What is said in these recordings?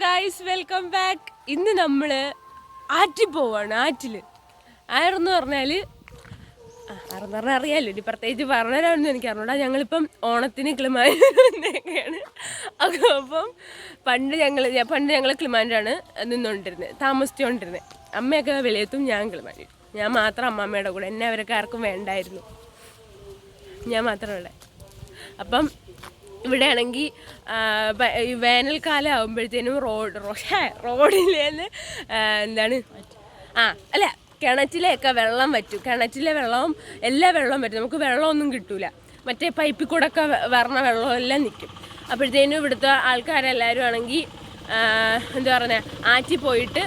Guys welcome back ഇന്ന് നമ്മൾ ആറ്റിൽ പോവാണ് ആറ്റിൽ ആരെന്ന് പറഞ്ഞാൽ ആരെന്ന് പറഞ്ഞാൽ അറിയാമല്ലോ ഇനി പ്രത്യേകിച്ച് പറഞ്ഞുതരാമെന്ന് എനിക്ക് അറിഞ്ഞൂടാ. ഞങ്ങളിപ്പം ഓണത്തിന് ക്ലിമാന്റെയൊക്കെയാണ് അപ്പം പണ്ട് ഞങ്ങൾ പണ്ട് ഞങ്ങൾ ക്ലിമാന്റാണ് നിന്നുകൊണ്ടിരുന്നത് താമസിച്ചുകൊണ്ടിരുന്നത് അമ്മയൊക്കെ വിലയത്തും ഞാൻ ക്ലിമാൻഡി ഞാൻ മാത്രം അമ്മമ്മയുടെ കൂടെ എന്നെ അവരൊക്കെ ആർക്കും വേണ്ടായിരുന്നു. ഞാൻ മാത്രമേ അപ്പം ഇവിടെ ആണെങ്കിൽ വേനൽക്കാലം ആകുമ്പോഴത്തേനും റോഡ് റോഡിലേന്ന് എന്താണ്? ആ അല്ല കിണറ്റിലെയൊക്കെ വെള്ളം വറ്റും. കിണറ്റിലെ വെള്ളവും എല്ലാ വെള്ളവും വറ്റും. നമുക്ക് വെള്ളമൊന്നും കിട്ടൂല. മറ്റേ പൈപ്പിൽ കൂടെ ഒക്കെ വരണ വെള്ളം എല്ലാം നിൽക്കും. അപ്പോഴത്തേനും ഇവിടുത്തെ ആൾക്കാരെല്ലാവരും ആണെങ്കിൽ എന്താ പറയുക ആറ്റി പോയിട്ട്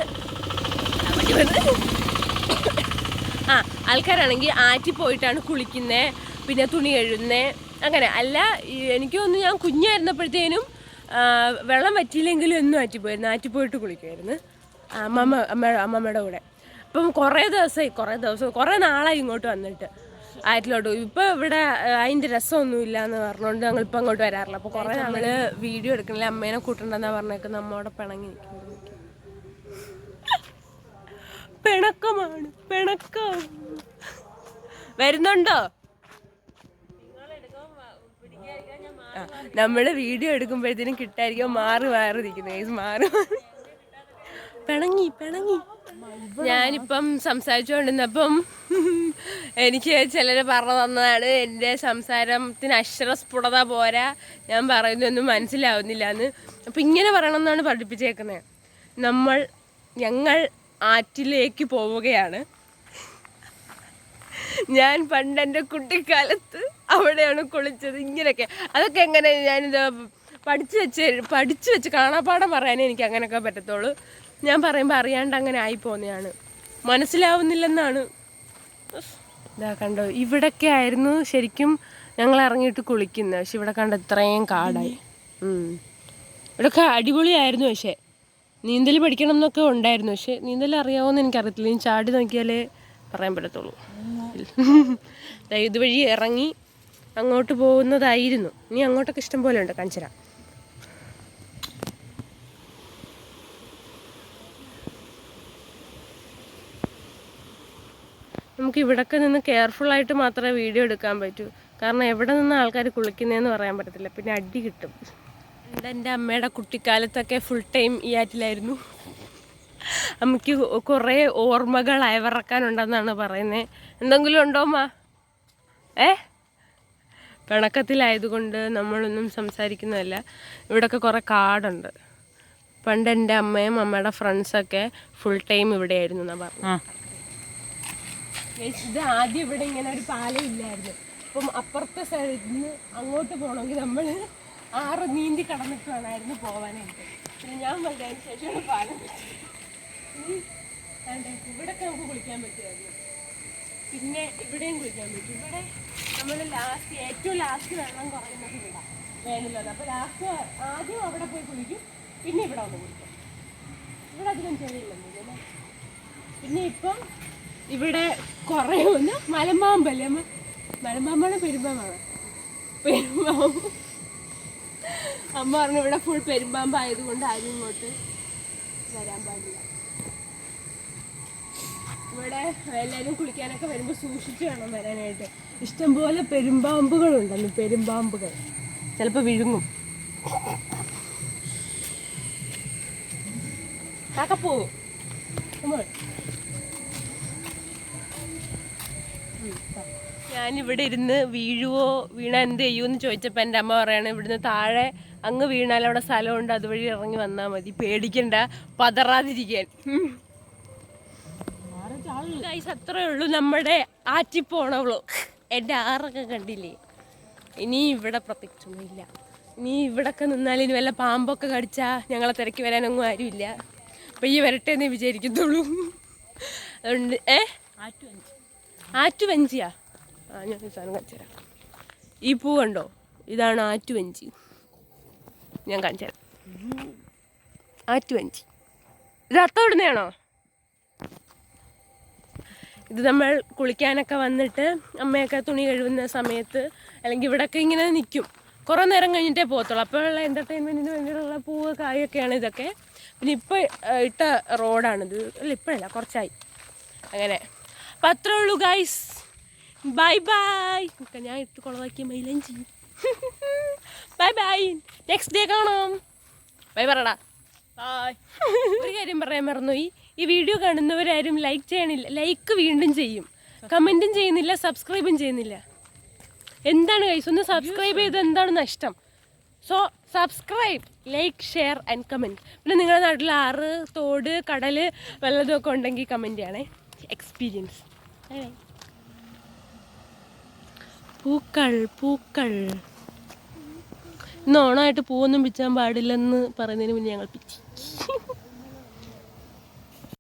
ആ ആൾക്കാരാണെങ്കിൽ ആറ്റി പോയിട്ടാണ് കുളിക്കുന്നത് പിന്നെ തുണി കഴുകുന്നത് അങ്ങനെ. അല്ല എനിക്ക് തോന്നുന്നു ഞാൻ കുഞ്ഞായിരുന്നപ്പോഴത്തേനും വെള്ളം പറ്റിയില്ലെങ്കിലും എന്നും ആറ്റിപ്പോയിരുന്നു ആറ്റിപ്പോയിട്ട് കുളിക്കുമായിരുന്നു അമ്മമ്മ അമ്മ അമ്മമ്മയുടെ കൂടെ. അപ്പം കുറേ ദിവസമായി കുറേ ദിവസം കുറേ നാളായി ഇങ്ങോട്ട് വന്നിട്ട് ആറ്റിലോട്ട്. ഇപ്പോൾ ഇവിടെ അതിന്റെ രസമൊന്നും ഇല്ല എന്ന് പറഞ്ഞുകൊണ്ട് ഞങ്ങൾ ഇപ്പം അങ്ങോട്ട് വരാറില്ല. അപ്പോൾ കുറേ നമ്മൾ വീഡിയോ എടുക്കണില്ല. അമ്മേനെ കൂട്ടണ്ടെന്നാ പറഞ്ഞേക്ക്. നമ്മോടെ പിണങ്ങി പിണക്കമാണ് പിണക്കം. വരുന്നുണ്ടോ? ആ, നമ്മൾ വീഡിയോ എടുക്കുമ്പോഴത്തേനും കിട്ടായിരിക്കും മാറി മാറി നിൽക്കുന്നത് മാറി. പിണങ്ങി പിണങ്ങി. ഞാനിപ്പം സംസാരിച്ചുകൊണ്ടിരുന്നപ്പം എനിക്ക് ചിലർ പറഞ്ഞു തന്നതാണ് എന്റെ സംസാരത്തിന് അക്ഷരസ്ഫുടത പോരാ. ഞാൻ പറയുന്നൊന്നും മനസ്സിലാവുന്നില്ല എന്ന് അപ്പം ഇങ്ങനെ പറയണമെന്നാണ് പഠിപ്പിച്ചേക്കുന്നത് നമ്മൾ ഞങ്ങൾ ആറ്റിലേക്ക് പോവുകയാണ്. ഞാൻ പണ്ട് എന്റെ കുട്ടിക്കാലത്ത് അവിടെയാണ് കുളിച്ചത് ഇങ്ങനെയൊക്കെ. അതൊക്കെ എങ്ങനെ ഞാനിത് പഠിച്ചു വെച്ച് പഠിച്ചു വെച്ച് കാണാപ്പാടം പറയാനേ എനിക്ക് അങ്ങനെയൊക്കെ പറ്റത്തുള്ളൂ. ഞാൻ പറയുമ്പോൾ അറിയാണ്ട് അങ്ങനെ ആയി പോന്നെയാണ് മനസ്സിലാവുന്നില്ലെന്നാണ്. ഇതാ കണ്ടോ ഇവിടൊക്കെ ആയിരുന്നു ശരിക്കും ഞങ്ങൾ ഇറങ്ങിയിട്ട് കുളിക്കുന്നത്. പക്ഷെ ഇവിടെ കണ്ട ഇത്രയും കാടായി. ഉം. ഇവിടെയൊക്കെ അടിപൊളിയായിരുന്നു പക്ഷേ. നീന്തൽ പഠിക്കണം എന്നൊക്കെ ഉണ്ടായിരുന്നു. പക്ഷേ നീന്തൽ അറിയാവുമെന്ന് എനിക്കറിയത്തില്ല. ഞാൻ ചാടി നോക്കിയാലേ പറയാൻ പറ്റത്തുള്ളൂ. ഇതുവഴി ഇറങ്ങി അങ്ങോട്ട് പോകുന്നതായിരുന്നു. ഇനി അങ്ങോട്ടൊക്കെ ഇഷ്ടം പോലെ ഉണ്ട് കഞ്ചര നമുക്ക് ഇവിടൊക്കെ നിന്ന് കെയർഫുൾ ആയിട്ട് മാത്രമേ വീഡിയോ എടുക്കാൻ പറ്റൂ. കാരണം എവിടെ നിന്ന് ആൾക്കാർ കുളിക്കുന്നതെന്ന് പറയാൻ പറ്റത്തില്ല. പിന്നെ അടി കിട്ടും. എന്റെ അമ്മയുടെ കുട്ടിക്കാലത്തൊക്കെ ഫുൾ ടൈം ഈ ആറ്റിലായിരുന്നു. അമ്മയ്ക്ക് കുറേ ഓർമ്മകൾ അയവിറക്കാനുണ്ടെന്നാണ് പറയുന്നത് എന്തെങ്കിലും ഉണ്ടോ അമ്മ? ഏ? പിണക്കത്തിലായതുകൊണ്ട് നമ്മളൊന്നും സംസാരിക്കുന്നതല്ല. ഇവിടെയൊക്കെ കുറേ കാടുണ്ട്. പണ്ട് എന്റെ അമ്മയും അമ്മയുടെ ഫ്രണ്ട്സൊക്കെ ഫുൾ ടൈം ഇവിടെയായിരുന്നു എന്നാ പറഞ്ഞു ഇത് ആദ്യം ഇവിടെ ഇങ്ങനെ ഒരു പാലം ഇല്ലായിരുന്നു അപ്പം അപ്പുറത്തെ സൈഡിൽ നിന്ന് അങ്ങോട്ട് പോകണമെങ്കിൽ നമ്മൾ ആറ് നീന്തി കടന്നിട്ട് വേണമായിരുന്നു പോവാനായിട്ട്. പിന്നെ ഞാൻ വന്നതിന് ശേഷമാണ് പാലം ഇനി ഇവിടൊക്കെ നമുക്ക് കുളിക്കാൻ പറ്റുമായിരുന്നു. പിന്നെ ഇവിടെയും കുളിക്കാൻ പറ്റും. ഇവിടെ നമ്മൾ ലാസ്റ്റ് ഏറ്റവും ലാസ്റ്റ് വെള്ളം കുറയുന്നത് ഇവിടെ വേനലാണ് അപ്പോൾ ലാസ്റ്റ് ആദ്യം അവിടെ പോയി കുളിക്കും പിന്നെ ഇവിടെ വന്ന് കുളിക്കും. ഇവിടെ അധികം ചെളിയില്ലെന്ന് പിന്നെ ഇപ്പം ഇവിടെ കുറേ ഒന്ന് മലമ്പാമ്പല്ലേ അമ്മ? മലമ്പാമ്പാണ് പെരുമ്പാമ്പാണ്. പെരുമ്പാമ്പ്. അമ്മ പറഞ്ഞു ഇവിടെ ഫുൾ പെരുമ്പാമ്പായതുകൊണ്ട് ആരും ഇങ്ങോട്ട് വരാൻ പാടില്ല. ഇവിടെ എല്ലാവരും കുളിക്കാനൊക്കെ വരുമ്പോൾ സൂക്ഷിച്ച് വേണം വരാനായിട്ട്. ഇഷ്ടംപോലെ പെരുമ്പാമ്പുകളുണ്ടല്ലോ പെരുമ്പാമ്പുകൾ. ചിലപ്പോൾ വിഴുങ്ങും. ഞാനിവിടെ ഇരുന്ന് വീഴുവോ വീണാൽ എന്ത് ചെയ്യുമെന്ന് ചോദിച്ചപ്പോൾ എന്റെ അമ്മ പറയാണ് ഇവിടുന്ന് താഴെ അങ്ങ് വീണാൽ അവിടെ സ്ഥലമുണ്ട് അതുവഴി ഇറങ്ങി വന്നാൽ മതി. പേടിക്കണ്ട പതറാതിരിക്കാൻ. ഗൈസ് അത്രേ ഉള്ളൂ നമ്മുടെ ആറ്റി പോണവളോ എന്റെ ആറൊക്കെ കണ്ടില്ലേ? ഇനി ഇവിടെ പ്രത്യേകിച്ചൊന്നുമില്ല ഇനി ഇവിടൊക്കെ നിന്നാൽ ഇനി വല്ല പാമ്പൊക്കെ കടിച്ചാൽ ഞങ്ങളെ തിരക്കി വരാനൊന്നും ആരുമില്ല. അപ്പം ഈ വരട്ടെ എന്നേ വിചാരിക്കത്തുള്ളൂ. അതുകൊണ്ട് ഏ? ആറ്റുവഞ്ചിയാ? ആ ഞാൻ സാധനം കാണിച്ചു തരാം. ഈ പൂ കണ്ടോ? ഇതാണ് ആറ്റുവഞ്ചി. ഞാൻ കാണിച്ചു തരാം. ആറ്റുവഞ്ചി. ഇത് അത്ത ഇത് നമ്മൾ കുളിക്കാനൊക്കെ വന്നിട്ട് അമ്മയൊക്കെ തുണി കഴുകുന്ന സമയത്ത് അല്ലെങ്കിൽ ഇവിടെയൊക്കെ ഇങ്ങനെ നിൽക്കും. കുറേ നേരം കഴിഞ്ഞിട്ടേ പോകത്തുള്ളൂ. അപ്പോഴുള്ള എന്റർടൈൻമെന്റിന് വേണ്ടിയിട്ടുള്ള പൂവ് കായൊക്കെയാണ് ഇതൊക്കെ. പിന്നെ ഇപ്പോൾ ഇട്ട റോഡാണിത് അല്ല ഇപ്പോഴല്ല കുറച്ചായി. അങ്ങനെ. അപ്പം അത്രേ ഉള്ളൂ ഗൈസ് ബൈ ബൈ ഞാൻ ഇട്ട് കുളവാക്കിയ മൈലഞ്ചി ബൈ ബൈ നെക്സ്റ്റ് ഡേ കാണാം. ബൈ പറടാ. ഒരു കാര്യം പറയാൻ മറന്നുപോയി ഈ വീഡിയോ കാണുന്നവരാരും ലൈക്ക് ചെയ്യണില്ല. ലൈക്ക് വീണ്ടും ചെയ്യും. കമന്റും ചെയ്യുന്നില്ല സബ്സ്ക്രൈബും ചെയ്യുന്നില്ല. എന്താണ് കൈസ് ഒന്ന് സബ്സ്ക്രൈബ് ചെയ്ത് എന്താണ് നഷ്ടം? So subscribe like share and comment പിന്നെ നിങ്ങളുടെ നാട്ടിൽ ആറ് തോട് കടൽ വല്ലതും ഒക്കെ ഉണ്ടെങ്കിൽ കമന്റ് ചെയ്യണേ. എക്സ്പീരിയൻസ് പൂക്കൾ പൂക്കൾ. ഇന്ന് ഓണമായിട്ട് പൂവൊന്നും പിച്ചാൻ പാടില്ലെന്ന് പറയുന്നതിന് മുന്നേ ഞങ്ങൾ പിച്ചി